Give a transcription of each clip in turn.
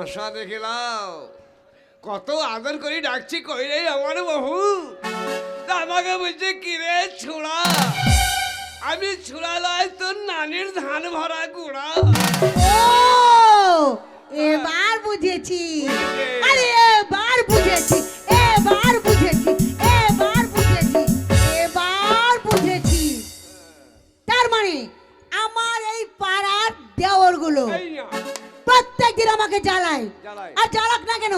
ভাষা দেখে কত আদর করি ডাকছি কই রে আমার বহু আমাকে বলছে, কিরে ছোড়া, আমি ছোড়া লয় তোর নানির ধান ভরা গুড়া। এবার বুঝেছি। জ্বালায় জ্বালায়। আর জ্বালাক না কেন?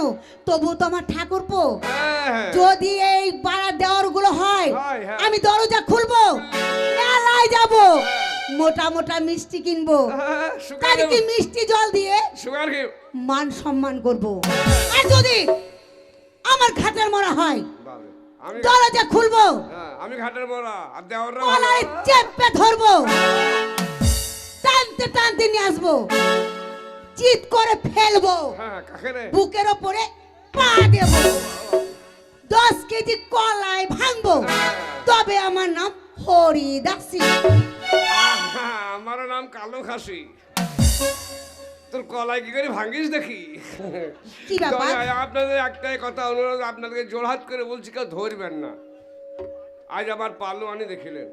তবু তো আমার ঠাকুরপো। হ্যাঁ, যদি এই পাড়ার দেওয়ারগুলো হয় হয়, হ্যাঁ। আমি দরজা খুলবো মেলায় যাব মোটা মোটা মিষ্টি কিনবো। হ্যাঁ, তাদেরকে মিষ্টি জল দিয়ে মান সম্মান করব? আর যদি আমার ঘাটের মরা হয় দরজা খুলবো হ্যাঁ, আমি ঘাটের মোড়া আর দেওয়াররা গলায় চেপে ধরবো টানতে টানতে নিয়ে আসব। চিৎ করে ফেলব। হ্যাঁ বুকের ওপরে পা দেব। দশ কেজি কলাই ভাঙবো। তবে আমার নাম হরিদাসী। আহা, আমারও নাম কালো খাসি। তোর কলাই কি করে ভাঙ্গিস দেখি? আপনাদের একটাই কথা অনুরোধ আপনাদেরকে জোড়হাত করে বলছি কেউ ধরবেন না। আজ আমার পাল্লু আনি দেখিলেন।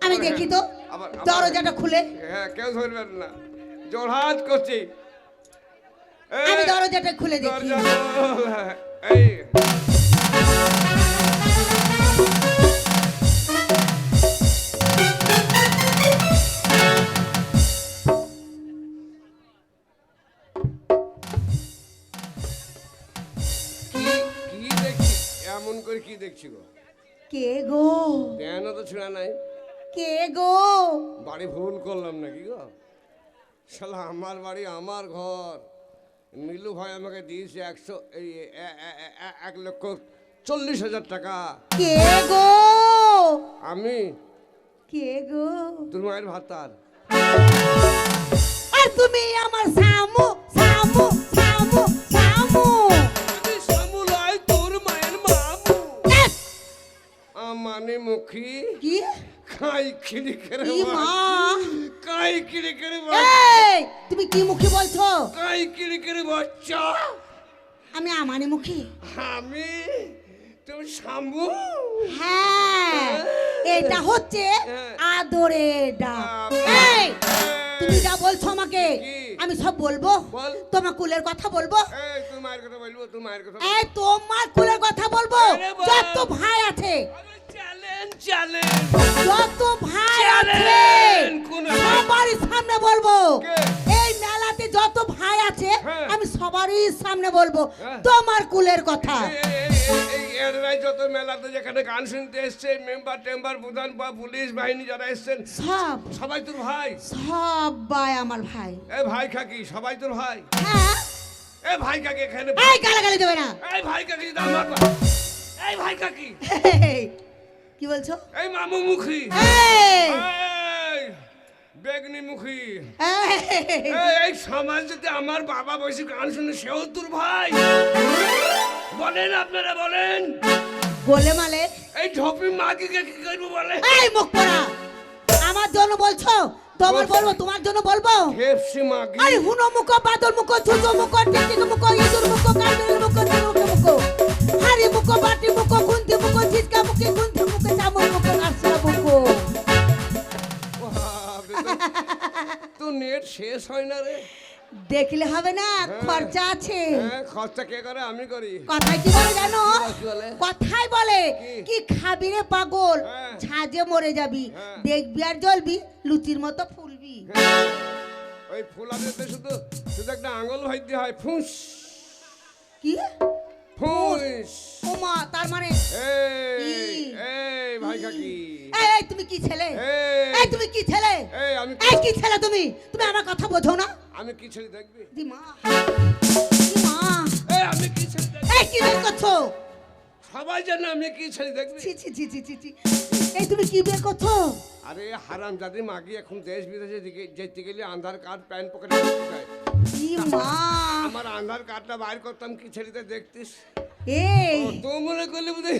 আমি দেখি তো আবার- আবার- দরজাটা খুলে। হ্যাঁ কেউ ধরবেন না। জোড়হাত করছি। আমি দরজাটা খুলে দেখি। খোল। এই। কি কি দেখছি? এমন করে কি দেখছি গো? কে গো? কেন তো ছিঁড়া নাই। কে গো? বাড়ি ভুল করলাম নাকি গো? শালা আমার বাড়ি আমার ঘর। নীলু ভাই আমাকে দিয়েছে একশো এই এক লক্ষ চল্লিশ হাজার টাকা। কে গো? আমি? কে গো? তোর মায়ের ভাতার। আর তুমি আমার সামু সামু সামু সামু! মানে মুখী কি? কাই খিরি করে মা? কাই কিরি করে এই তুমি কি মুখে বলছো? কাই কিরি করে বাচ্চা। আমি আমানি মুখী। আমি? তুমি শাম্বু? হ্যাঁ এটা হচ্ছে হ্যাঁ। ডাক। এই তুমি যা বলছো আমাকে আমি সব বলব। তোমার কুলের কথা বলব। মায়ের কথা বলব তুই কথা এই তোমার কুলের কথা বলব। যত ভাই আছে। চ্যালেঞ্জ চ্যালেঞ্জ যত ভাই আছে। এই মেলাতে যত ভাই আছে হ্যাঁ। আমি সবারই সামনে বলব হ্যাঁ। তোমার কুলের কথা। এই- এই- এই- এই এরাই যত মেলাতে যেখানে গান শুনতে এসছে মেম্বার টেম্বার প্রধান বা পুলিশ বাহিনী যারা এসছেন সব। সবাই তোর ভাই। সবাই আমার ভাই। এ ভাই কাকি সবাই তোর ভাই। হ্যাঁ? এ ভাই কাকি এখানে এই গালাগালি দেবে না। এই ভাই কাকি ভাই। এই ভাই কাকি। কি বলছো? এই মামু মুখী এই, এই বেগনি মুখী। এই, সমাজ যদি আমার বাবা বসে গান শুনে সেও তোর ভাই। বলেন আপনারা বলেন। গোলে মালে। এই ঢপি মাকে কি করব বলে? এই মুখ পড়া। আমার জন্য বলছো? তোমার বলব তোমার জন্য বলব? হেপসি মাগি। আরে হুনো মুখ বাদল মুখ ছুচো মুখ টিকটিক মুখ ইঁদুর মুখ কান্ডের মুখ মুখ মুখ। হাড়ি মুখ বাটি মুখ খুন্তি মুখ ঝিটকা মুখ খুন্তি শেষ হয় না রে। দেখলে হবে না খরচা আছে। হ্যাঁ খরচা কে করে? আমি করি। কথায় কি বলে জানো? বলে? কি? খাবি রে পাগল? হ্যাঁ। ছাজে মরে যাবি হ্যাঁ। দেখবি আর জ্বলবি লুচির মতো ফুলবি। ওই ফুলাতে শুধু শুধু একটা আঙুল ভাইতে হয় ফুস। কি? ফুস। ওমা তার মানে এই এই ভাই কাকি। এই তুমি কি ছেলে? এই। তুমি কি ছেলে? এই কি ছেলে তুমি? তুমি আমার কথা বোঝো না। আমি কি ছেলে দেখবি? দি মা। দি মা। এই আমি কি ছেলে এই কি বের করছ? সবাই জানে আমি কি ছেলে দেখবি। ছি ছি ছি ছি ছি এই তুমি কি বের করছ? আরে হারাম জাদি মাগি এখন দেশ বিদেশে দিকে যেতে গেলে আধার কার্ড প্যান পকেটে মা। আমার আধার কার্ডটা বাইর করতাম কি ছেলেটা দেখতিস? এই। তো মনে করলে বুঝে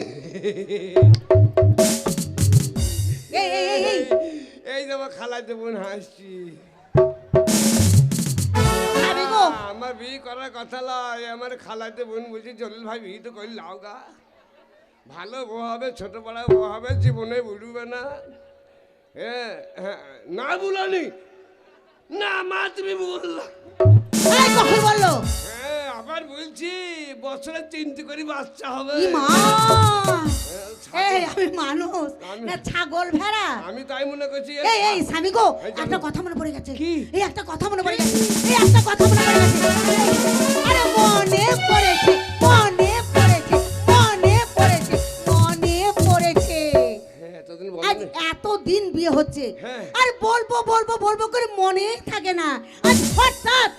এই এই এই এই। এই যে আমার খালাইতে বোন হাসছি। আমার বিয়ে করার কথা লয় আমার খালাতে বোন বলছি জলিল ভাই বিয়ে তো করি লাও গা। ভালো বউ হবে ছোট পাড়া বউ হবে জীবনে বুড়বে না। হ্যাঁ হ্যাঁ না বুলানি? না মা তুমি বললা। কখন বলল? হ্যাঁ আবার বলছি বছরে তিনটি করে বাচ্চা হবে। মা! হ্যাঁ, এই আমি মানুষ। না ছাগল ভেড়া। আমি তাই মনে করছি এই এই স্বামী গো একটা কথা মনে পড়ে গেছে। কি? এই একটা কথা মনে পড়ে গেছে। এই একটা কথা মনে পড়ে গেছে। আরে মনে পড়েছে মনে পড়েছে মনে পড়েছে মনে পড়েছে। হ্যাঁ এতদিন আজ এত দিন বিয়ে হচ্ছে। হ্যাঁ। আর বলব বলব বলব করে মনেই থাকে না। আজ হঠাৎ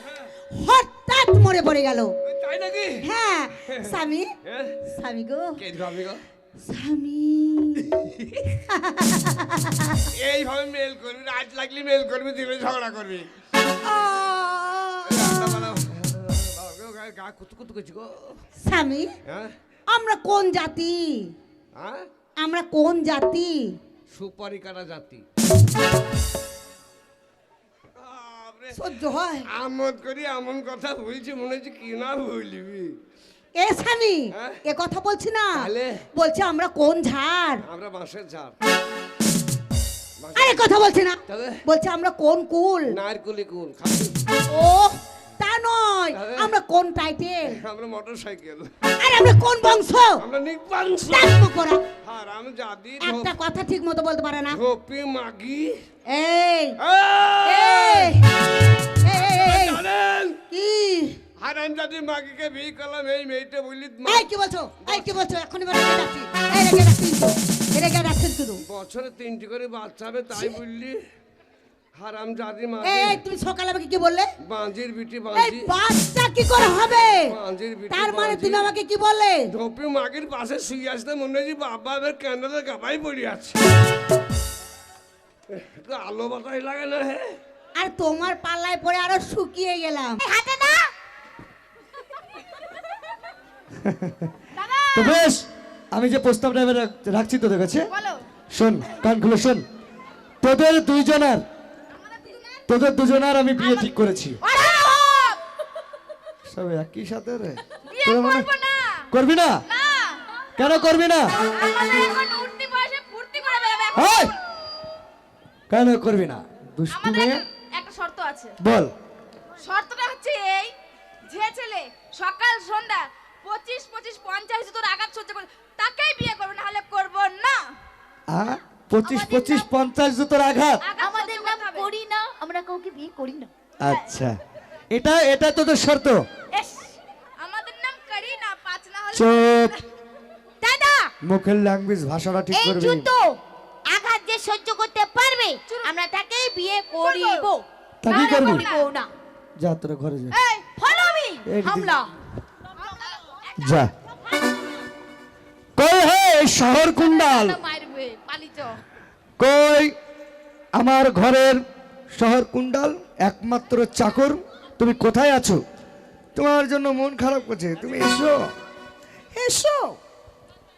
হঠাৎ মনে পড়ে গেল। তাই নাকি? হ্যাঁ স্বামী হ্যাঁ। স্বামী গো। কে ভাবি গো? স্বামী। এইভাবে মেল করবি রাত লাগলে মেল করবি দিলে ঝগড়া করবি। স্বামী হ্যাঁ? আমরা কোন জাতি? হ্যাঁ? আমরা কোন জাতি? সুপারি কাটা জাতি। বাপরে, সহ্য হয়। আমোদ করি এমন কথা বলছি মনে হচ্ছে কি না বলবি? এ স্বামী হ্যাঁ? এ কথা বলছি না? বলছে আমরা কোন ঝাড়? আমরা বাঁশের ঝাড়। আরে কথা বলছি না। বলছে আমরা কোন কুল? নারকুলি কুল ও তা নয়। আমরা কোন টাইটেল? আমরা মোটর সাইকেল আরে আমরা কোন বংশ? আমরা নিকবাংশ ডাকবো করা। আর আমি জাদি একটা কথা ঠিক মতো বলতে পারে না। ধোপি মাগি! এই! এই, হারাম জাতি মাগিকে বিয়ে করলাম এই মেয়েটা বললি মা- এই কি বলছো? এই কি বলছো? এখনই বলে রেখে রাখছি এই রেখে রাখছি তো এই রেখে রাখছেন শুধু? বছরে তিনটি করে বাচ্চা হবে তাই বললি হারাম জাতি এই মাগি। এই, তুমি সকালে আমাকে কি বললে? বাঁজির বিটি এই বাচ্চা কি করে হবে? বাঁজির বিটি তার মানে তুমি আমাকে কি বললে? ধোপি মাগির পাশে শুয়ে আসতে মনে হচ্ছে বাবা এবার ক্যান্ডেলের গাবাই পড়ে আছে। আলো বাতাস লাগে না হে? আর তোমার পাল্লায় পড়ে আরও শুকিয়ে গেলাম। হাতে তো বেশ আমি যে প্রস্তাবটা এবার রাখছি তোদের কাছে শোন কান খুলে শোন। তোদের দুইজনার তোদের দুজনার আমি বিয়ে ঠিক করেছি। সব একই সাথে রে। করবি না। কেন করবি না? কেন করবি না? দুষ্টু মেয়ে একটা- একটা শর্ত আছে। বল। শর্তটা হচ্ছে এই যে ছেলে সকাল সন্ধ্যা পঁচিশ পঁচিশ পঞ্চাশ তোর আঘাত সহ্য করে তাকেই বিয়ে করবে না হলে করব না। পঁচিশ পঁচিশ পঞ্চাশ জুতোর আঘাত। আমাদের সহ্য নাম। করি না আমরা কাউকে বিয়ে করি না। আচ্ছা। এটা এটা তোদের শর্ত। আমাদের নাম করি না পাঁচ না হলে চুপ দাদা! মুখের ল্যাঙ্গুয়েজ ভাষাটা ঠিক এই জুতো আঘাত যে সহ্য করতে পারবে আমরা তাকেই বিয়ে করিব। তাকেই করবি? করিব না। যা তোরা ঘরে যা। এই ফলো মি হামলা। যা। কই হে শহর পালিচ কই আমার ঘরের শহর কুন্ডাল একমাত্র চাকর? তুমি কোথায় আছো? তোমার জন্য মন খারাপ করছে। তুমি এসো। এসো।